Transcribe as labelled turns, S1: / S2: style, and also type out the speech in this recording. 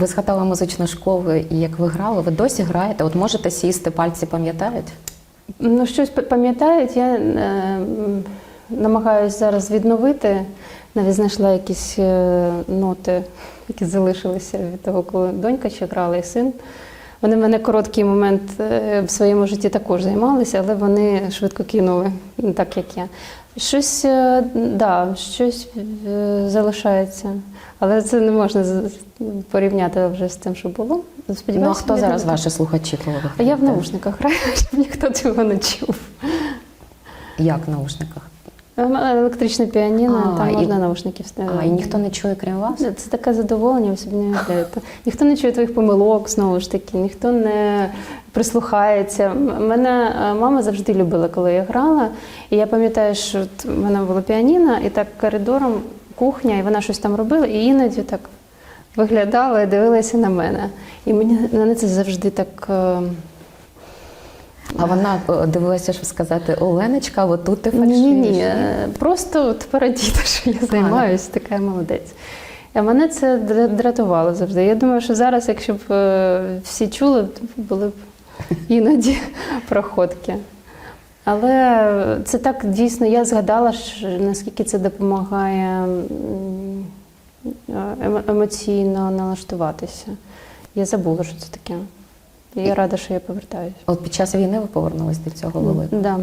S1: Ви згадали музичну школу, і як ви грали, ви досі граєте? От можете сісти, пальці пам'ятають?
S2: Ну, щось пам'ятають, я е, намагаюся зараз відновити. Навіть знайшла якісь е, ноти, які залишилися від того, коли донька ще грала і син. Вони в мене короткий момент е, в своєму житті також займалися, але вони швидко кинули, не так як я. Щось, е, да, щось е, залишається. Але це не можна порівняти вже з тим, що було.
S1: Ну а хто зараз
S2: не-
S1: ваші слухачі, коли ви
S2: А я в наушниках граю, щоб ніхто цього не чув.
S1: Як в наушниках?
S2: Ем, Електричне піаніно,
S1: А,
S2: там
S1: і-
S2: наушники вставити.
S1: А, і ніхто не чує, крім вас?
S2: Це таке задоволення, собі не уявляєте. Ніхто не чує твоїх помилок, знову ж таки, ніхто не прислухається. Мене е, мама завжди любила, коли я грала. І я пам'ятаю, що в мене було піаніно, і так коридором кухня, і вона щось там робила, і іноді так виглядала і дивилася на мене. І мені мене це завжди так. Е,
S1: А вона е, дивилася, щоб сказати, Оленочка, отут ти
S2: Ні, ні, ні. Просто от порадіти, що я займаюся, така я молодець. А мене це дратувало завжди. Я думаю, що зараз, якщо б е, всі чули, то були б іноді проходки. Але це так дійсно, я згадала, що, наскільки це допомагає емоційно налаштуватися. Я забула, що це таке. І я рада, що я повертаюся.
S1: От під час війни ви повернулись до цього великого.
S2: Да.